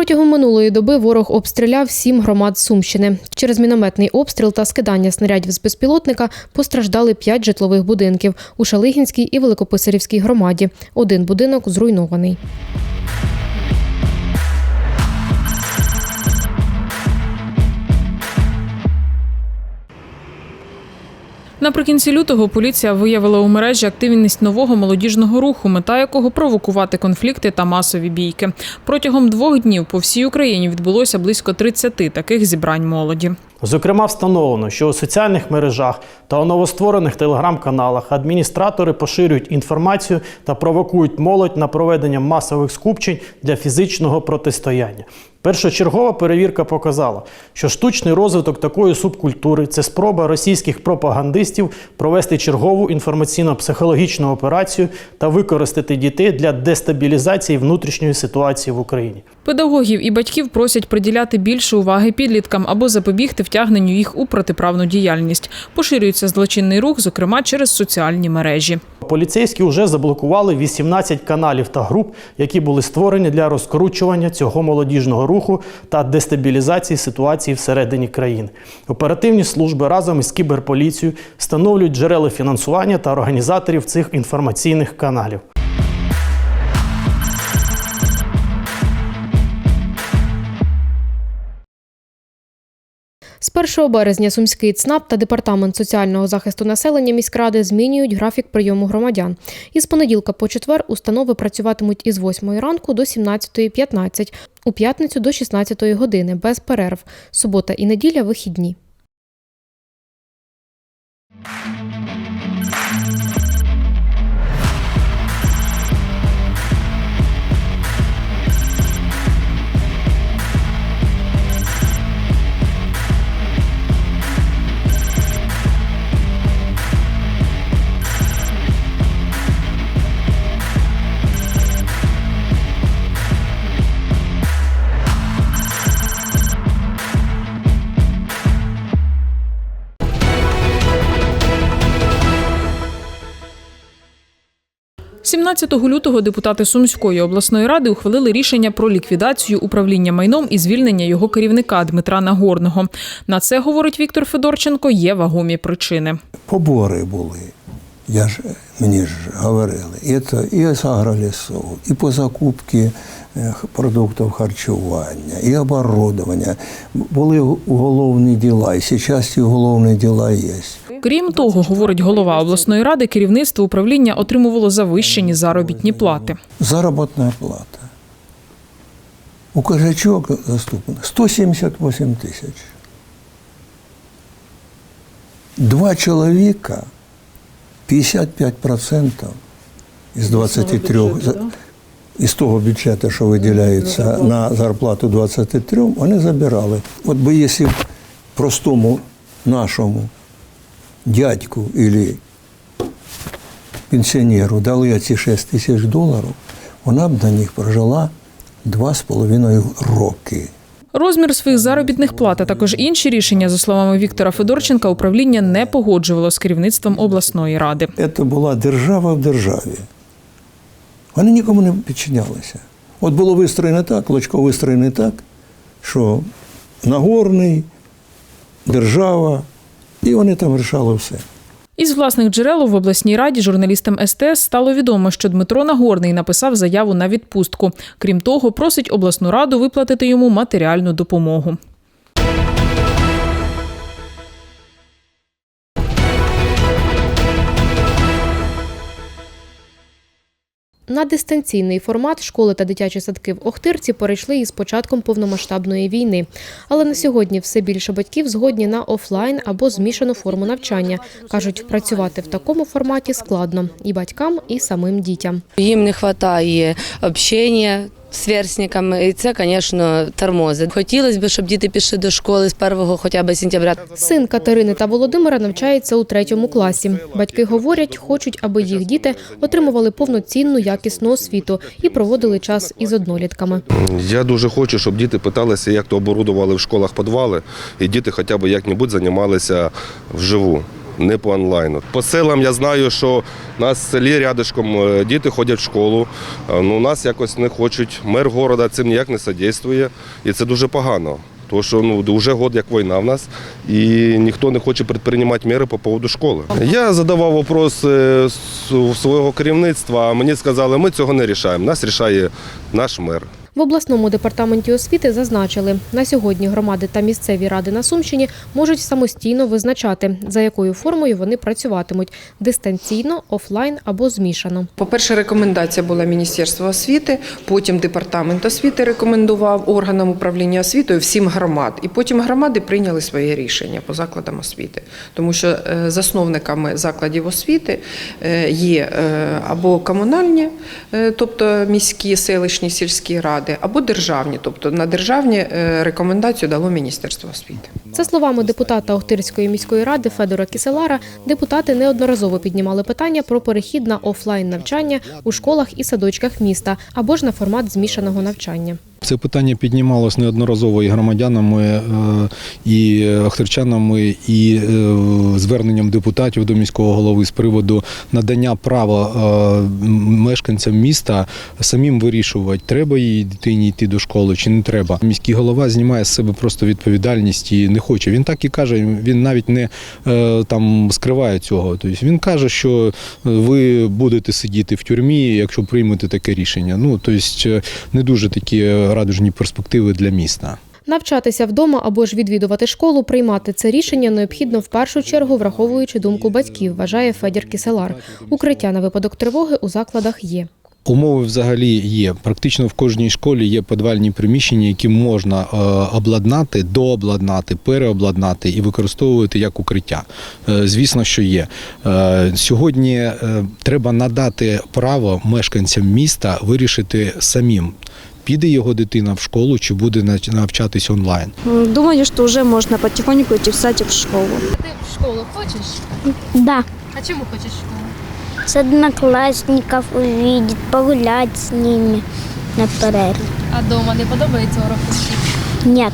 Протягом минулої доби ворог обстріляв сім громад Сумщини. Через мінометний обстріл та скидання снарядів з безпілотника постраждали п'ять житлових будинків у Шалигінській і Великописарівській громаді. Один будинок зруйнований. Наприкінці лютого поліція виявила у мережі активність нового молодіжного руху, мета якого провокувати конфлікти та масові бійки. Протягом двох днів по всій Україні відбулося близько 30 таких зібрань молоді. Зокрема, встановлено, що у соціальних мережах та у новостворених телеграм-каналах адміністратори поширюють інформацію та провокують молодь на проведення масових скупчень для фізичного протистояння. Першочергова перевірка показала, що штучний розвиток такої субкультури це спроба російських пропагандистів провести чергову інформаційно-психологічну операцію та використати дітей для дестабілізації внутрішньої ситуації в Україні. Педагогів і батьків просять приділяти більше уваги підліткам або запобігти втягненню їх у протиправну діяльність. Поширюється злочинний рух, зокрема через соціальні мережі. Поліцейські вже заблокували 18 каналів та груп, які були створені для розкручування цього молодіжного руху та дестабілізації ситуації всередині країни. Оперативні служби разом із кіберполіцією встановлюють джерела фінансування та організаторів цих інформаційних каналів. З 1 березня Сумський ЦНАП та Департамент соціального захисту населення міськради змінюють графік прийому громадян. Із понеділка по четвер установи працюватимуть із 8 ранку до 17.15, у п'ятницю до 16 години без перерв. Субота і неділя вихідні. – 17 лютого депутати Сумської обласної ради ухвалили рішення про ліквідацію управління майном і звільнення його керівника Дмитра Нагорного. На це говорить Віктор Федорченко. Є вагомі причини. побори були. Я ж мені ж говорили, це і з агролісу, і по закупці е, продуктів харчування, і оборудовання. Були уголовні діла, і зараз ці уголовні діла є. Крім того, говорить голова обласної ради, керівництво управління отримувало завищені заробітні плати. Заробітна плата. У Козачок заступник 178 тисяч. Два чоловіка 55% із 23 за- із того бюджету, що виділяється на зарплату 23, вони забирали. От би якщо простому нашому дядьку або пенсіонеру дали ці 6 тисяч доларів, вона б на них прожила два з половиною роки. Розмір своїх заробітних плат, а також інші рішення, за словами Віктора Федорченка, управління не погоджувало з керівництвом обласної ради. Це була держава в державі. Вони нікому не підчинялися. От було вистроєно так, Лочко вистроєний так, що Нагорний, держава, і вони там рішали все. Із власних джерел в обласній раді журналістам СТС стало відомо, що Дмитро Нагорний написав заяву на відпустку. Крім того, просить обласну раду виплатити йому матеріальну допомогу. На дистанційний формат школи та дитячі садки в Охтирці перейшли із початком повномасштабної війни. Але на сьогодні все більше батьків згодні на офлайн або змішану форму навчання. кажуть, працювати в такому форматі складно і батькам, і самим дітям. Їм не вистачає общення, сверстниками, і це, звісно, тормозить. Хотілося б, щоб діти пішли до школи з 1 хоча б сентября. Син Катерини та Володимира навчається у третьому класі. Батьки говорять, хочуть, аби їх діти отримували повноцінну якісну освіту і проводили час із однолітками. Я дуже хочу, щоб діти питалися, як то оборудували в школах підвали, і діти хоча б як-небудь займалися вживу, не по онлайну. По селам я знаю, що у нас в селі рядишком е, діти ходять в школу, а, ну нас якось не хочуть. Мер города цим ніяк не содействує, і це дуже погано. Тому що ну вже год як війна в нас, і ніхто не хоче предприймати міри по поводу школи. Я задавав вопрос е, свого керівництва, а мені сказали, ми цього не рішаємо. Нас рішає наш мер. В обласному департаменті освіти зазначили, на сьогодні громади та місцеві ради на Сумщині можуть самостійно визначати, за якою формою вони працюватимуть дистанційно, офлайн або змішано. По-перше, рекомендація була Міністерства освіти, потім департамент освіти рекомендував органам управління освітою всім громад. І потім громади прийняли своє рішення по закладам освіти. Тому що е, засновниками закладів освіти е, є е, або комунальні, тобто міські, селищні, сільські ради, або державні, тобто на державні е, рекомендацію дало Міністерство освіти. За словами депутата Охтирської міської ради Федора Кіселара, депутати неодноразово піднімали питання про перехід на офлайн навчання у школах і садочках міста або ж на формат змішаного навчання. Це питання піднімалось неодноразово і громадянами, е, і ахтерчанами, і е, зверненням депутатів до міського голови з приводу надання права е, мешканцям міста самим вирішувати, треба їй дитині йти до школи чи не треба. Міський голова знімає з себе просто відповідальність і не хоче. Він так і каже, він навіть не там скриває цього. Тобто він каже, що ви будете сидіти в тюрмі, якщо приймете таке рішення. Ну тобто не дуже такі радужні перспективи для міста. Навчатися вдома або ж відвідувати школу, приймати це рішення необхідно в першу чергу, враховуючи думку батьків, вважає Федір Кіселар. Укриття на випадок тривоги у закладах є. Умови взагалі є. Практично в кожній школі є підвальні приміщення, які можна е, обладнати, дообладнати, переобладнати і використовувати як укриття. Е, Звісно, що є. Е, Сьогодні треба надати право мешканцям міста вирішити самим. Піде його дитина в школу чи буде навчатись онлайн. Думаю, що вже можна потихоньку йти в садик в школу. Ти в школу хочеш? Да, А чому хочеш школу? З однокласників увидеть, погулять з ними на перерві. А вдома не подобається урок? Нет,